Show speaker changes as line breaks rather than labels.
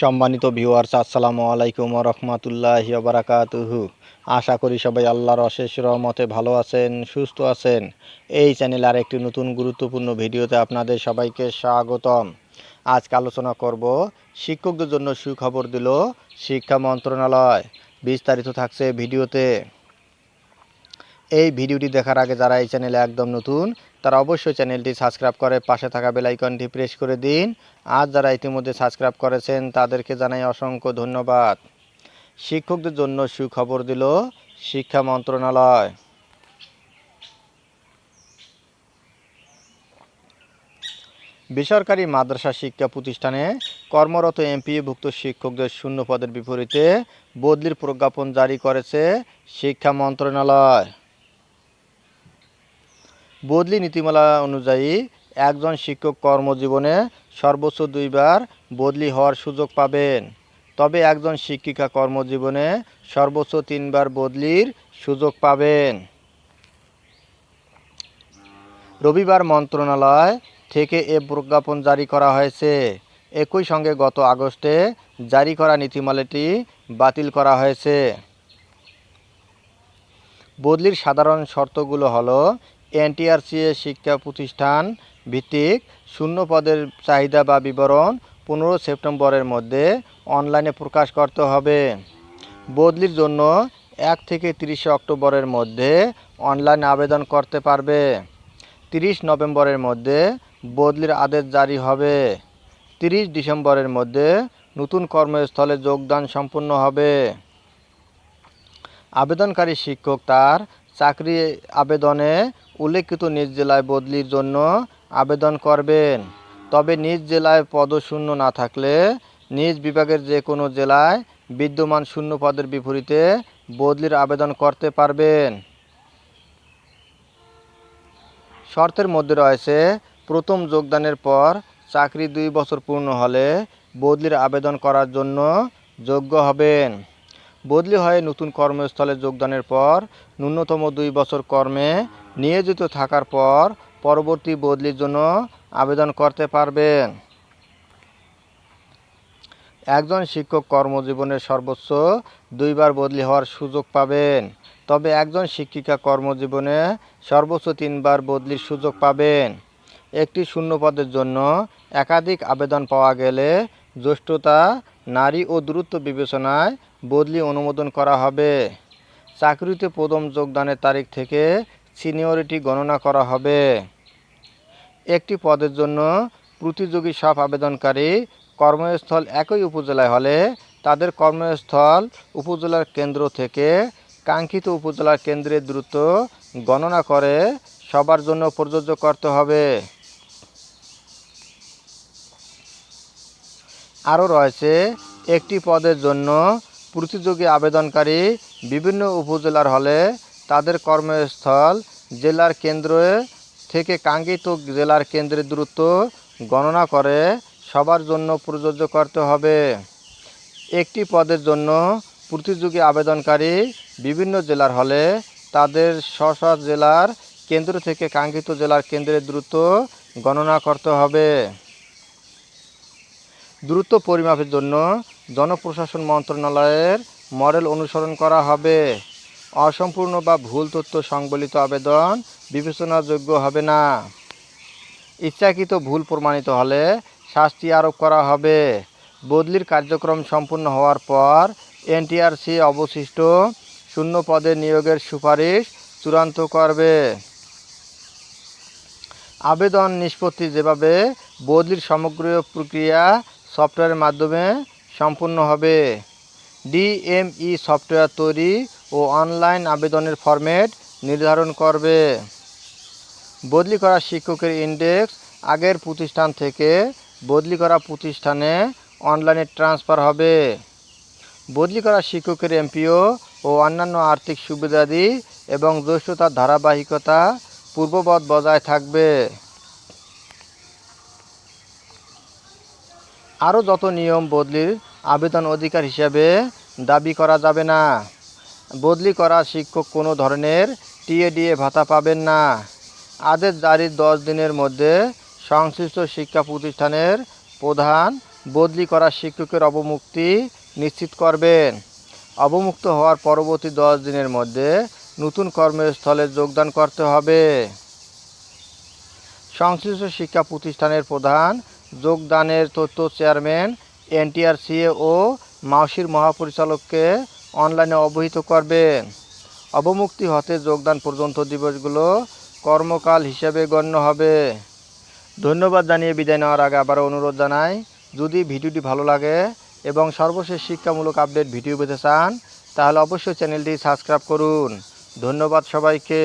সম্মানিত ভিউয়ার্স আসসালামু আলাইকুম রহমতুল্লাহ বারাকাতুহু। আশা করি সবাই আল্লাহর অশেষ রহমতে ভালো আছেন, সুস্থ আছেন। এই চ্যানেল আর একটি নতুন গুরুত্বপূর্ণ ভিডিওতে আপনাদের সবাইকে স্বাগতম। আজকে আলোচনা করব, শিক্ষকদের জন্য সুখবর দিল শিক্ষা মন্ত্রণালয়। বিস্তারিত থাকছে ভিডিওতে। এই ভিডিওটি দেখার আগে যারা এই চ্যানেলে একদম নতুন, তারা অবশ্যই চ্যানেলটি সাবস্ক্রাইব করে পাশে থাকা বেল আইকনটি প্রেস করে দিন। আর যারা ইতিমধ্যে সাবস্ক্রাইব করেছেন, তাদেরকে জানাই অসংখ্য ধন্যবাদ। শিক্ষকদের জন্য সুখবর দিল শিক্ষা মন্ত্রণালয়। বেসরকারি মাদ্রাসা শিক্ষা প্রতিষ্ঠানে কর্মরত এমপিএভুক্ত শিক্ষকদের শূন্য পদের বিপরীতে বদলির প্রজ্ঞাপন জারি করেছে শিক্ষা মন্ত্রণালয়। বদলি নীতিমালা অনুযায়ী একজন শিক্ষক কর্মজীবনে সর্বোচ্চ দুইবার বদলি হওয়ার সুযোগ পাবেন। তবে একজন শিক্ষিকা কর্মজীবনে সর্বোচ্চ তিনবার বদলির সুযোগ পাবেন। রবিবার মন্ত্রণালয় থেকে এ প্রজ্ঞাপন জারি করা হয়েছে। একই সঙ্গে গত আগস্টে জারি করা নীতিমালাটি বাতিল করা হয়েছে। বদলির সাধারণ শর্তগুলো হলো এনটিআরসিএ শিক্ষা প্রতিষ্ঠান ভিত্তিক শূন্য পদের চাহিদা বা বিবরণ পনেরো সেপ্টেম্বরের মধ্যে অনলাইনে প্রকাশ করতে হবে। বদলির জন্য এক থেকে তিরিশে অক্টোবরের মধ্যে অনলাইনে আবেদন করতে পারবে। তিরিশ নভেম্বরের মধ্যে বদলির আদেশ জারি হবে। তিরিশ ডিসেম্বরের মধ্যে নতুন কর্মস্থলে যোগদান সম্পন্ন হবে। আবেদনকারী শিক্ষক তার চাকরি আবেদনে উল্লেখিত নিজ জেলায় বদলির জন্য আবেদন করবেন। তবে নিজ জেলায় পদশূন্য না থাকলে নিজ বিভাগের যে কোনো জেলায় বিদ্যমান শূন্য পদের বিপরীতে বদলির আবেদন করতে পারবেন। শর্তের মধ্যে রয়েছে, প্রথম যোগদানের পর চাকরি দুই বছর পূর্ণ হলে বদলির আবেদন করার জন্য যোগ্য হবেন। বদলি হয়ে নতুন কর্মস্থলে যোগদানের পর ন্যূনতম দুই বছর কর্মে নিয়োজিত থাকার পর পরবর্তী বদলির জন্য আবেদন করতে পারবেন। একজন শিক্ষক কর্মজীবনের সর্বোচ্চ দুইবার বদলি হওয়ার সুযোগ পাবেন, তবে একজন শিক্ষিকা কর্মজীবনে সর্বোচ্চ তিনবার বদলির সুযোগ পাবেন। একটি শূন্য পদের জন্য একাধিক আবেদন পাওয়া গেলে জ্যেষ্ঠতা, নারী ও দূরত্ব বিবেচনায় বদলি অনুমোদন করা হবে। চাকরিতে প্রথম যোগদানের তারিখ থেকে সিনিয়রিটি গণনা করা হবে। একটি পদের জন্য প্রতিযোগী সব আবেদনকারী কর্মস্থল একই উপজেলায় হলে তাদের কর্মস্থল উপজেলার কেন্দ্র থেকে কাঙ্ক্ষিত উপজেলার কেন্দ্রের দ্রুত গণনা করে সবার জন্য প্রযোজ্য করতে হবে। আরও রয়েছে, একটি পদের জন্য প্রতিযোগী আবেদনকারী বিভিন্ন উপজেলার হলে তাদের কর্মস্থল জেলার কেন্দ্র থেকে কাঙ্ক্ষিত জেলার কেন্দ্রের দূরত্ব গণনা করে সবার জন্য প্রযোজ্য করতে হবে। একটি পদের জন্য প্রতিযোগী আবেদনকারী বিভিন্ন জেলার হলে তাদের স্ব জেলার কেন্দ্র থেকে কাঙ্ক্ষিত জেলার কেন্দ্রের দ্রুত গণনা করতে হবে। দ্রুত পরিমাপের জন্য জনপ্রশাসন মন্ত্রণালয়ের মডেল অনুসরণ করা হবে। অসম্পূর্ণ বা ভুল তথ্য সংবলিত আবেদন বিবেচনাযোগ্য হবে না। ইচ্ছাকৃত ভুল প্রমাণিত হলে শাস্তি আরোপ করা হবে। বদলির কার্যক্রম সম্পূর্ণ হওয়ার পর এনটিআরসি অবশিষ্ট শূন্য পদে নিয়োগের সুপারিশ চূড়ান্ত করবে। আবেদন নিষ্পত্তি যেভাবে বদলির সমগ্র প্রক্রিয়া সফটওয়্যারের মাধ্যমে সম্পূর্ণ হবে। ডিএমই সফটওয়্যার তৈরি ও অনলাইন আবেদনের ফরম্যাট নির্ধারণ করবে। বদলি করা শিক্ষকের ইন্ডেক্স আগের প্রতিষ্ঠান থেকে বদলি করা প্রতিষ্ঠানে অনলাইনে ট্রান্সফার হবে। বদলি করা শিক্ষকের এমপিও ও অন্যান্য আর্থিক সুবিধাদি এবং জ্যেষ্ঠতার ধারাবাহিকতা পূর্ববৎ বজায় থাকবে। আরও যত নিয়ম বদলির আবেদন অধিকার হিসেবে দাবি করা যাবে না। বদলি করা শিক্ষক কোনো ধরনের টিএডিএ ভাতা পাবেন না। আদেশ জারির দশ দিনের মধ্যে সংশ্লিষ্ট শিক্ষা প্রতিষ্ঠানের প্রধান বদলি করা শিক্ষকের অবমুক্তি নিশ্চিত করবেন। অবমুক্ত হওয়ার পরবর্তী দশ দিনের মধ্যে নতুন কর্মস্থলে যোগদান করতে হবে। সংশ্লিষ্ট শিক্ষা প্রতিষ্ঠানের প্রধান যোগদানের তথ্য চেয়ারম্যান এনটিআরসিএ ও মাউসির মহাপরিচালককে অনলাইনে অবহিত করবেন। অবমুক্তি হতে যোগদান পর্যন্ত দিবসগুলো কর্মকাল হিসেবে গণ্য হবে। ধন্যবাদ জানিয়ে বিদায় নেওয়ার আগে আবারও অনুরোধ জানাই, যদি ভিডিওটি ভালো লাগে এবং সর্বশেষ শিক্ষামূলক আপডেট ভিডিও পেতে চান, তাহলে অবশ্যই চ্যানেলটি সাবস্ক্রাইব করুন। ধন্যবাদ সবাইকে।